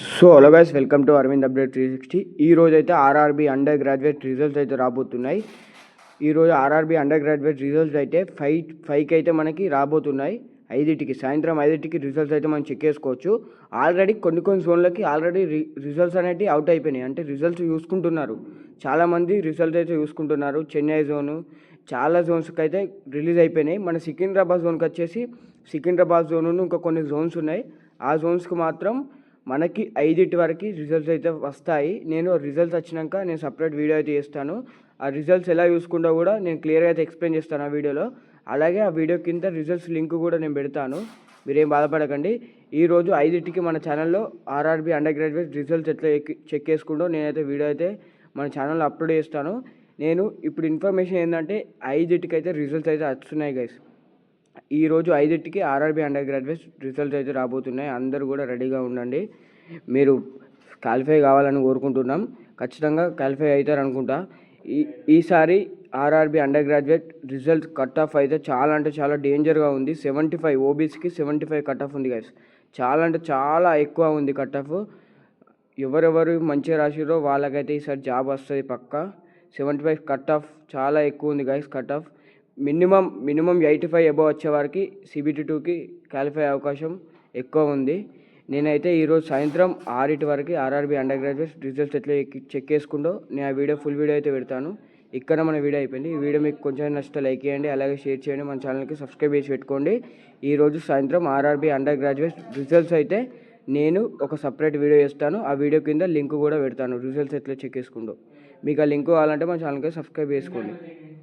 So hello guys welcome to Arvind update three sixty ఈ రోజు అయితే ఆర్ఆర్బీ అండర్ గ్రాడ్యుయేట్ రిజల్ట్స్ అయితే రాబోతున్నాయి. ఈ రోజు అండర్ గ్రాడ్యుయేట్ రిజల్ట్స్ అయితే ఫైవ్ ఫైవ్కి అయితే మనకి రాబోతున్నాయి. ఐదింటికి సాయంత్రం ఐదింటికి రిజల్ట్స్ అయితే మనం చెక్ చేసుకోవచ్చు. ఆల్రెడీ కొన్ని కొన్ని జోన్లకి ఆల్రెడీ రి రిజల్ట్స్ అనేవి అవుట్ అయిపోయినాయి. అంటే రిజల్ట్స్ చూసుకుంటున్నారు. చాలామంది రిజల్ట్స్ అయితే చూసుకుంటున్నారు. చెన్నై జోను చాలా జోన్స్కి అయితే రిలీజ్ అయిపోయినాయి. మన సికింద్రాబాద్ జోన్కి వచ్చేసి సికింద్రాబాద్ జోన్ ఇంకా కొన్ని జోన్స్ ఉన్నాయి. ఆ జోన్స్కి మాత్రం మనకి ఐదింటి వరకు రిజల్ట్స్ అయితే వస్తాయి. నేను రిజల్ట్స్ వచ్చినాక నేను సపరేట్ వీడియో అయితే చేస్తాను. ఆ రిజల్ట్స్ ఎలా చూసుకుంటా కూడా నేను క్లియర్గా అయితే ఎక్స్ప్లెయిన్ చేస్తాను ఆ వీడియోలో అలాగే ఆ వీడియో కింద రిజల్ట్స్ లింక్ కూడా నేను పెడతాను. మీరేం బాధపడకండి. ఈరోజు ఐదింటికి మన ఛానల్లో ఆర్ఆర్బి అండర్ గ్రాడ్యుయేట్ రిజల్ట్స్ ఎట్లా చెక్ చేసుకుంటూ నేనైతే వీడియో అయితే మన ఛానల్లో అప్లోడ్ చేస్తాను. నేను ఇప్పుడు ఇన్ఫర్మేషన్ ఏంటంటే ఐదింటికి అయితే రిజల్ట్స్ అయితే వస్తున్నాయి గైస్ ఈరోజు ఐదింటికి ఆర్ఆర్బీ అండర్ గ్రాడ్యుయేట్ రిజల్ట్స్ అయితే రాబోతున్నాయి. అందరూ కూడా రెడీగా ఉండండి. మీరు క్వాలిఫై కావాలని కోరుకుంటున్నాం. ఖచ్చితంగా క్వాలిఫై అవుతారు అనుకుంటా ఈ ఈసారి RRB undergraduate result cut off అయితే చాలా అంటే చాలా డేంజర్గా ఉంది. సెవెంటీ ఫైవ్ ఓబీసీకి సెవెంటీ ఫైవ్ కట్ ఆఫ్ ఉంది గైస్ చాలా అంటే చాలా ఎక్కువ ఉంది కట్ ఆఫ్ ఎవరెవరు మంచిగా రాసిరో వాళ్ళకైతే ఈసారి జాబ్ వస్తుంది పక్కా. సెవెంటీ ఫైవ్ కట్ ఆఫ్ చాలా ఎక్కువ ఉంది guys cut off minimum minimum eighty five above వచ్చే వారికి సిబిటీ టూకి క్వాలిఫై అవకాశం ఎక్కువ ఉంది. నేనైతే ఈరోజు సాయంత్రం ఆరింటి వరకు ఆర్ఆర్బి అండర్ గ్రాడ్యుయేట్ రిజల్ట్స్ ఎట్లా చెక్ చేసుకుంటో నేను ఆ వీడియో ఫుల్ వీడియో అయితే పెడతాను. ఇక్కడ మన వీడియో అయిపోయింది. ఈ వీడియో మీకు కొంచెం నచ్చితే లైక్ చేయండి అలాగే షేర్ చేయండి మన ఛానల్కి సబ్స్క్రైబ్ చేసి పెట్టుకోండి. ఈ రోజు సాయంత్రం ఆర్ఆర్బి అండర్ గ్రాడ్యుయేట్ రిజల్ట్స్ అయితే నేను ఒక సపరేట్ వీడియో చేస్తాను. ఆ వీడియో కింద లింక్ కూడా పెడతాను. రిజల్ట్స్ ఎట్లా చెక్ చేసుకుంటూ. మీకు ఆ లింక్ కావాలంటే మన ఛానల్కి సబ్స్క్రైబ్ చేసుకోండి.